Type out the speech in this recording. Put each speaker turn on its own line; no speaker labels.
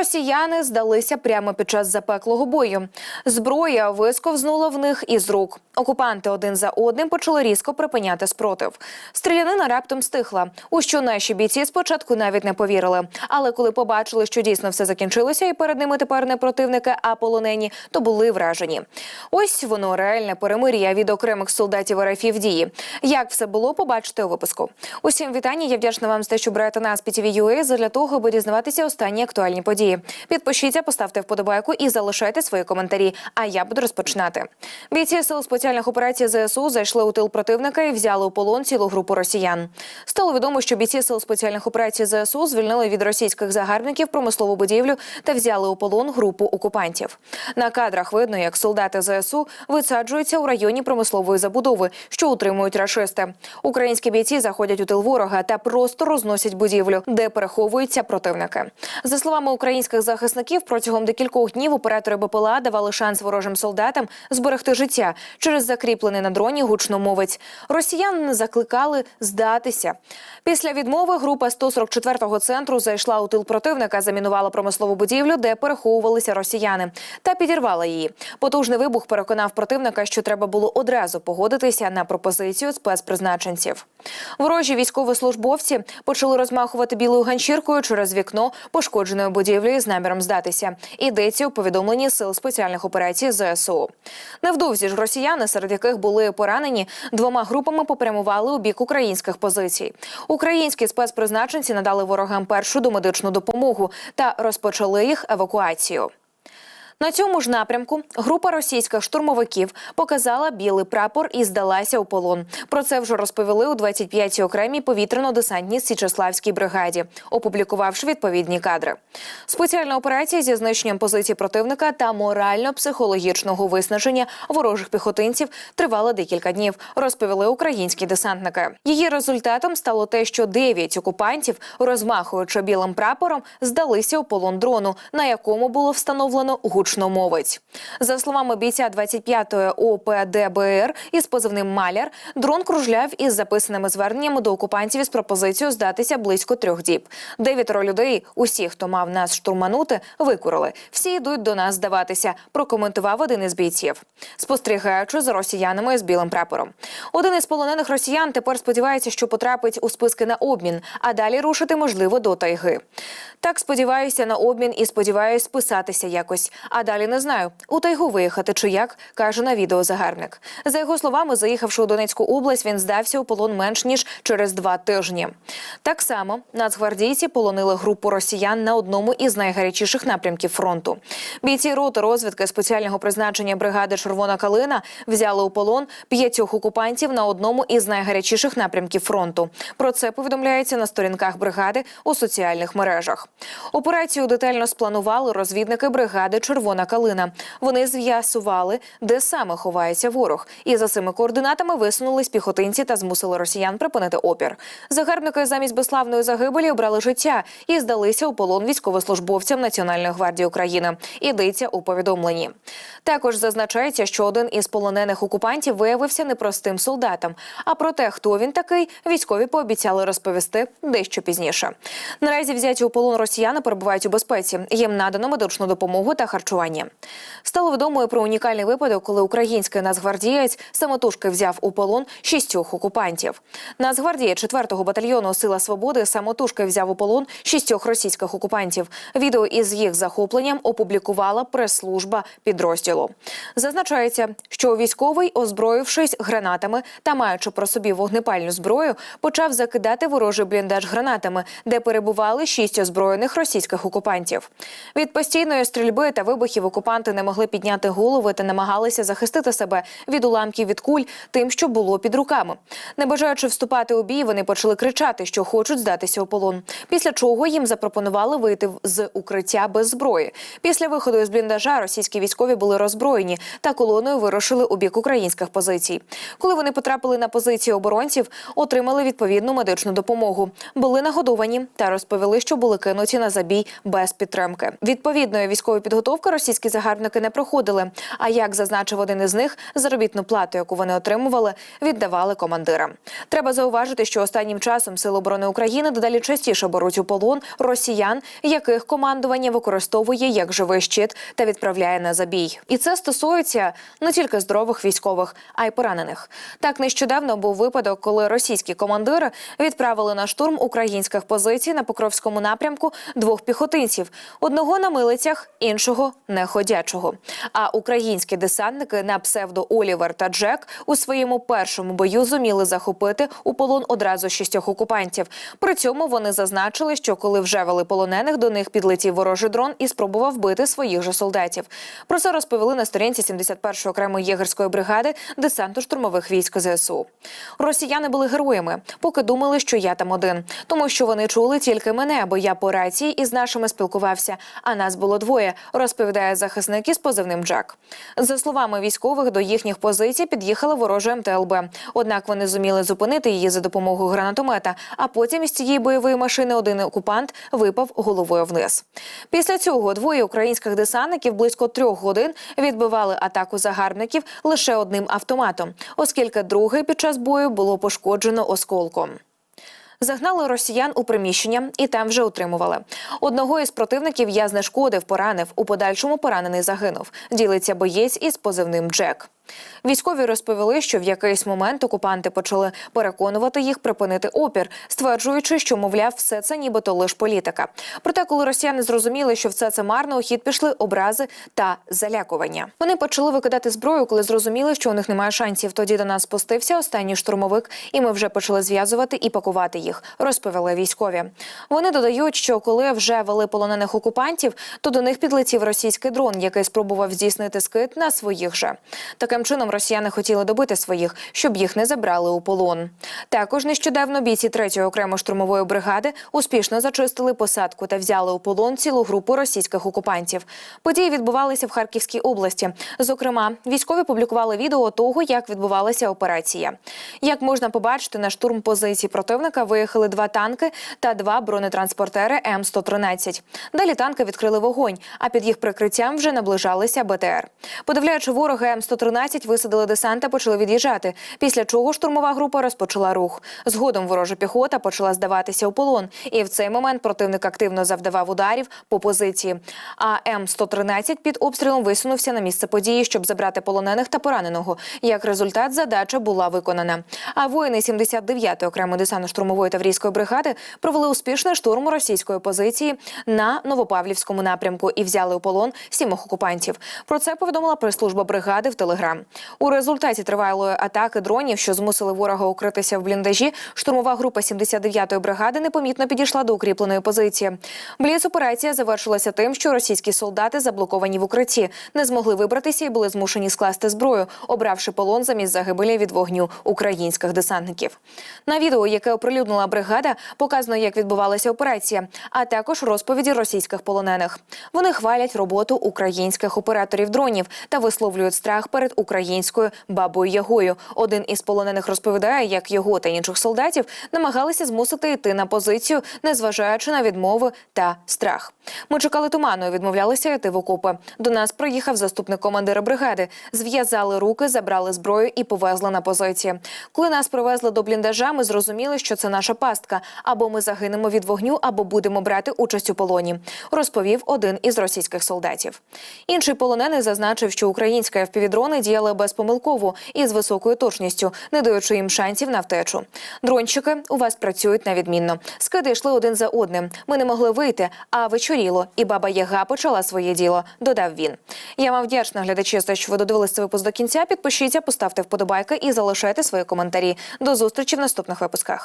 Росіяни здалися прямо під час запеклого бою. Зброя висковзнула в них із рук. Окупанти один за одним почали різко припиняти спротив. Стрілянина раптом стихла. У що наші бійці спочатку навіть не повірили. Але коли побачили, що дійсно все закінчилося, і перед ними тепер не противники, а полонені, то були вражені. Ось воно реальне перемир'я від окремих солдатів РФ в дії. Як все було, побачите у випуску. Усім вітання. Я вдячна вам за те, що берете нас PTV.ua задля того, аби дізнаватися останні актуальні події. Підпишіться, поставте вподобайку і залишайте свої коментарі. А я буду розпочинати. Бійці сил спеціальних операцій ЗСУ зайшли у тил противника і взяли у полон цілу групу росіян. Стало відомо, що бійці сил спеціальних операцій ЗСУ звільнили від російських загарбників промислову будівлю та взяли у полон групу окупантів. На кадрах видно, як солдати ЗСУ висаджуються у районі промислової забудови, що утримують рашисти. Українські бійці заходять у тил ворога та просто розносять будівлю, де переховуються противники. За словами українських захисників, протягом декількох днів оператори БПЛА давали шанс ворожим солдатам зберегти життя через закріплений на дроні гучномовець. Росіян закликали здатися. Після відмови група 144-го центру зайшла у тил противника, замінувала промислову будівлю, де переховувалися росіяни, та підірвала її. Потужний вибух переконав противника, що треба було одразу погодитися на пропозицію спецпризначенців. Ворожі військовослужбовці почали розмахувати білою ганчіркою через вікно пошкодженої будівлі з наміром здатися. Йдеться у повідомленні сил спеціальних операцій ЗСУ. Невдовзі ж росіяни, серед яких були поранені, двома групами попрямували у бік українських позицій. Українські спецпризначенці надали ворогам першу домедичну допомогу та розпочали їх евакуацію. На цьому ж напрямку група російських штурмовиків показала білий прапор і здалася у полон. Про це вже розповіли у 25-й окремій повітряно-десантній Січеславській бригаді, опублікувавши відповідні кадри. Спеціальна операція зі знищенням позицій противника та морально-психологічного виснаження ворожих піхотинців тривала декілька днів. Розповіли українські десантники. Її результатом стало те, що дев'ять окупантів, розмахуючи білим прапором, здалися у полон дрону, на якому було встановлено гучномовець. За словами бійця 25-ї ОПДБР із позивним Маляр, дрон кружляв із записаними зверненнями до окупантів із пропозицією здатися близько трьох діб. Дев'ятеро людей, усі, хто мав нас штурманути, викурили. Всі йдуть до нас здаватися. Прокоментував один із бійців, спостерігаючи за росіянами з білим прапором. Один із полонених росіян тепер сподівається, що потрапить у списки на обмін, а далі рушити можливо до тайги. Так сподіваюся на обмін і сподіваюся списатися якось. А далі не знаю, у тайгу виїхати чи як, каже на відео загарбник. За його словами, заїхавши у Донецьку область, він здався у полон менш ніж через два тижні. Так само нацгвардійці полонили групу росіян на одному із найгарячіших напрямків фронту. Бійці роти розвідки спеціального призначення бригади Червона калина взяли у полон п'ятьох окупантів на одному із найгарячіших напрямків фронту. Про це повідомляється на сторінках бригади у соціальних мережах. Операцію детально спланували розвідники бригади Червона калина. Вони з'ясували, де саме ховається ворог, і за цими координатами висунулись піхотинці та змусили росіян припинити опір. Загарбники замість безславної загибелі обрали життя і здалися у полон військовослужбовцям Національної гвардії України. Ідеться у повідомленні. Також зазначається, що один із полонених окупантів виявився непростим солдатом. А про те, хто він такий, військові пообіцяли розповісти дещо пізніше. Наразі взяті у полон росіяни перебувають у безпеці. Їм надано медичну допомогу та харчування. Стало відомою про унікальний випадок, коли український нацгвардієць самотужки взяв у полон шістьох окупантів. Нацгвардія 4-го батальйону Сила свободи самотужки взяв у полон шістьох російських окупантів. Відео із їх захопленням опублікувала прес-служба підрозділу. Зазначається, що військовий, озброївшись гранатами та маючи про собі вогнепальну зброю, почав закидати ворожий бліндаж гранатами, де перебували шість озброєних російських окупантів. Від постійної стрільби та вибухів окупанти не могли підняти голови та намагалися захистити себе від уламків від куль тим, що було під руками. Не бажаючи вступати у бій, вони почали кричати, що хочуть здатися у полон. Після чого їм запропонували вийти з укриття без зброї. Після виходу із бліндажа російські військові були роззброєні та колоною вирушили у бік українських позицій. Коли вони потрапили на позиції оборонців, отримали відповідну медичну допомогу, були нагодовані та розповіли, що були кинуті на забій без підтримки. Відповідної військової підготовки Поки російські загарбники не проходили. А як зазначив один із них, заробітну плату, яку вони отримували, віддавали командирам. Треба зауважити, що останнім часом Сили оборони України дедалі частіше беруть у полон росіян, яких командування використовує як живий щит та відправляє на забій. І це стосується не тільки здорових військових, а й поранених. Так нещодавно був випадок, коли російські командири відправили на штурм українських позицій на Покровському напрямку двох піхотинців: одного на милицях, іншого неходячого. А українські десантники на псевдо Олівер та Джек у своєму першому бою зуміли захопити у полон одразу шістьох окупантів. При цьому вони зазначили, що коли вже вели полонених, до них підлетів ворожий дрон і спробував бити своїх же солдатів. Про це розповіли на сторінці 71-ї окремої єгерської бригади десанту штурмових військ ЗСУ. Росіяни були героями, поки думали, що я там один, тому що вони чули тільки мене, бо я по рації із нашими спілкувався. А нас було двоє, розповідає захисник із позивним Джек. За словами військових, до їхніх позицій під'їхала ворожа МТЛБ. Однак вони зуміли зупинити її за допомогою гранатомета. А потім із цієї бойової машини один окупант випав головою вниз. Після цього двоє українських десантників близько трьох годин відбивали атаку загарбників лише одним автоматом, оскільки другий під час бою було пошкоджено осколком. Загнали росіян у приміщення і там вже утримували. Одного із противників я знешкодив, поранив. У подальшому поранений загинув. Ділиться боєць із позивним Джек. Військові розповіли, що в якийсь момент окупанти почали переконувати їх припинити опір, стверджуючи, що мовляв, все це нібито лиш політика. Проте, коли росіяни зрозуміли, що все це марно, у хід пішли образи та залякування. Вони почали викидати зброю, коли зрозуміли, що у них немає шансів. Тоді до нас спустився останній штурмовик, і ми вже почали зв'язувати і пакувати їх. Розповіли військові. Вони додають, що коли вже вели полонених окупантів, то до них підлетів російський дрон, який спробував здійснити скид на своїх же. Таким чином росіяни хотіли добити своїх, щоб їх не забрали у полон. Також нещодавно бійці 3-ї окремо штурмової бригади успішно зачистили посадку та взяли у полон цілу групу російських окупантів. Події відбувалися в Харківській області. Зокрема, військові публікували відео того, як відбувалася операція. Як можна побачити, на штурм позицій противника виїхали два танки та два бронетранспортери М113. Далі танки відкрили вогонь, а під їх прикриттям вже наближалися БТР. Подивляючи ворога М113, висадили десант почали від'їжджати. Після чого штурмова група розпочала рух. Згодом ворожа піхота почала здаватися у полон, і в цей момент противник активно завдавав ударів по позиції. А М113 під обстрілом висунувся на місце події, щоб забрати полонених та пораненого. Як результат, задача була виконана. А воїни 79-ї окремої десантно-штурмової таврійської бригади провели успішний штурм російської позиції на Новопавлівському напрямку і взяли у полон сімох окупантів. Про це повідомила прес-служба бригади в Телеграм. У результаті тривалої атаки дронів, що змусили ворога укритися в бліндажі, штурмова група 79-ї бригади непомітно підійшла до укріпленої позиції. Бліц операція завершилася тим, що російські солдати, заблоковані в укритті, не змогли вибратися і були змушені скласти зброю, обравши полон замість загибелі від вогню українських десантників. На відео, яке оприлюднила бригада, показано, як відбувалася операція, а також розповіді російських полонених. Вони хвалять роботу українських операторів дронів та висловлюють страх перед українською бабою Ягою. Один із полонених розповідає, як його та інших солдатів намагалися змусити йти на позицію, незважаючи на відмови та страх. Ми чекали туману, і відмовлялися йти в окопи. До нас приїхав заступник командира бригади. Зв'язали руки, забрали зброю і повезли на позиції. Коли нас привезли до бліндажа, ми зрозуміли, що це наша пастка. Або ми загинемо від вогню, або будемо брати участь у полоні. Розповів один із російських солдатів. Інший полонений зазначив, що українська FPV-дрони діяли безпомилково і з високою точністю, не даючи їм шансів на втечу. Дрончики у вас працюють на відмінно. Скиди йшли один за одним. Ми не могли вийти, а вечоріло, і баба Яга почала своє діло. Додав він. Я вам вдячна глядачі, за що ви додивилися цей випуск до кінця. Підпишіться, поставте вподобайки і залишайте свої коментарі. До зустрічі в наступних випусках.